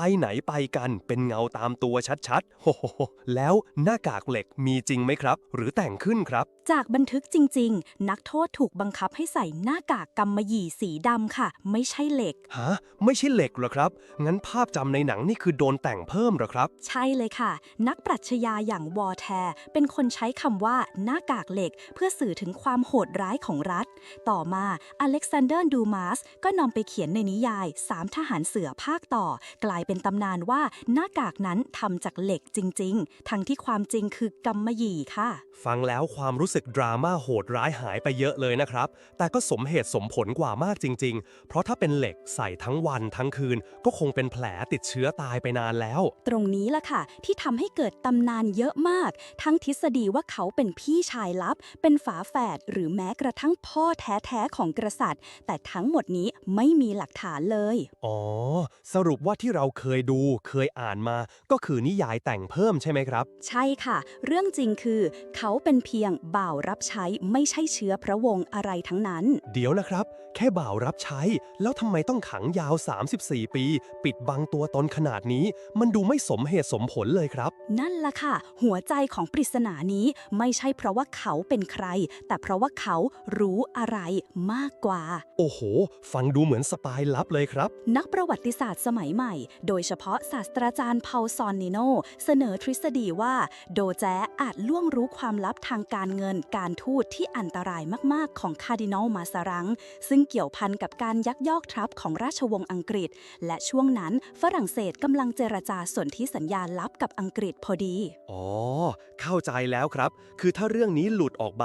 ไปไหนไปกันเป็นเงาตามตัวชัดๆโอ้โหแล้วหน้ากากเหล็กมีจริงไหมครับ หรือแต่งขึ้นครับ จากบันทึกจริง ๆ นักโทษถูกบังคับให้ใส่หน้ากากกำมะหยี่สีดำค่ะ ไม่ใช่เหล็ก ฮะ ไม่ใช่เหล็กเหรอครับ งั้นภาพจำในหนังนี่คือโดนแต่งเพิ่มเหรอครับ ใช่เลยค่ะ นักปรัชญาอย่างวอลแทร์เป็นคนใช้คำว่าหน้ากากเหล็ก เพื่อสื่อถึงความโหดร้ายของรัฐ ต่อมาอเล็กซานเดอร์ดูมาสก็นำไปเขียนในนิยายสามทหารเสือภาคต่อ กลายเป็นตำนานว่าหน้ากากนั้นทำจากเหล็กจริง ๆ ทั้งที่ความจริงคือกำมะหยี่ค่ะ ฟังแล้วความรู้สึกดราม่าโหดร้ายหายไปเยอะเลยนะครับ แต่ก็สมเหตุสมผลกว่ามากจริง ๆ เพราะถ้าเป็นเหล็กใส่ทั้งวันทั้งคืน ก็คงเป็นแผลติดเชื้อตายไปนานแล้ว ตรงนี้ล่ะค่ะ ที่ทำให้เกิดตำนานเยอะมาก ทั้งทฤษฎีว่าเขาเป็นพี่ชายลับ เป็นฝาแฝดหรือแม้กระทั่งพ่อแท้ๆของกษัตริย์ แต่ทั้งหมดนี้ไม่มีหลักฐานเลย อ๋อ สรุปว่าที่เราเคยดูเคยอ่านมา ก็คือนิยายแต่งเพิ่มใช่ไหมครับ ใช่ค่ะ เรื่องจริงคือ เขาเป็นเพียงบ่าวรับใช้ไม่ใช่เชื้อพระวงศ์อะไรทั้งนั้น เดี๋ยวนะครับ แค่บ่าวรับใช้ แล้วทำไมต้องขังยาว 34 ปี ปิดบังตัวตนขนาดนี้ มันดูไม่สมเหตุสมผลเลยครับ นั่นล่ะค่ะ หัวใจของปริศนานี้ไม่ใช่เพราะว่าเขาเป็นใคร แต่เพราะว่าเขารู้อะไรมากกว่า โอ้โห ฟังดูเหมือนสปายลับเลยครับ นักประวัติศาสตร์สมัยใหม่โดยเฉพาะศาสตราจารย์เพาซอนนิโนเสนอทฤษฎีว่า โดแจอาจล่วงรู้ความลับทางการเงินการทูตที่อันตรายมาก ๆ ของคาร์ดินัลมาซารัง ซึ่งเกี่ยวพันกับการยักยอกทรัพย์ของราชวงศ์อังกฤษ และช่วงนั้นฝรั่งเศสกำลังเจรจาสนธิสัญญาลับกับอังกฤษพอดี อ๋อ เข้าใจแล้วครับ คือถ้าเรื่องนี้หลุดออกไป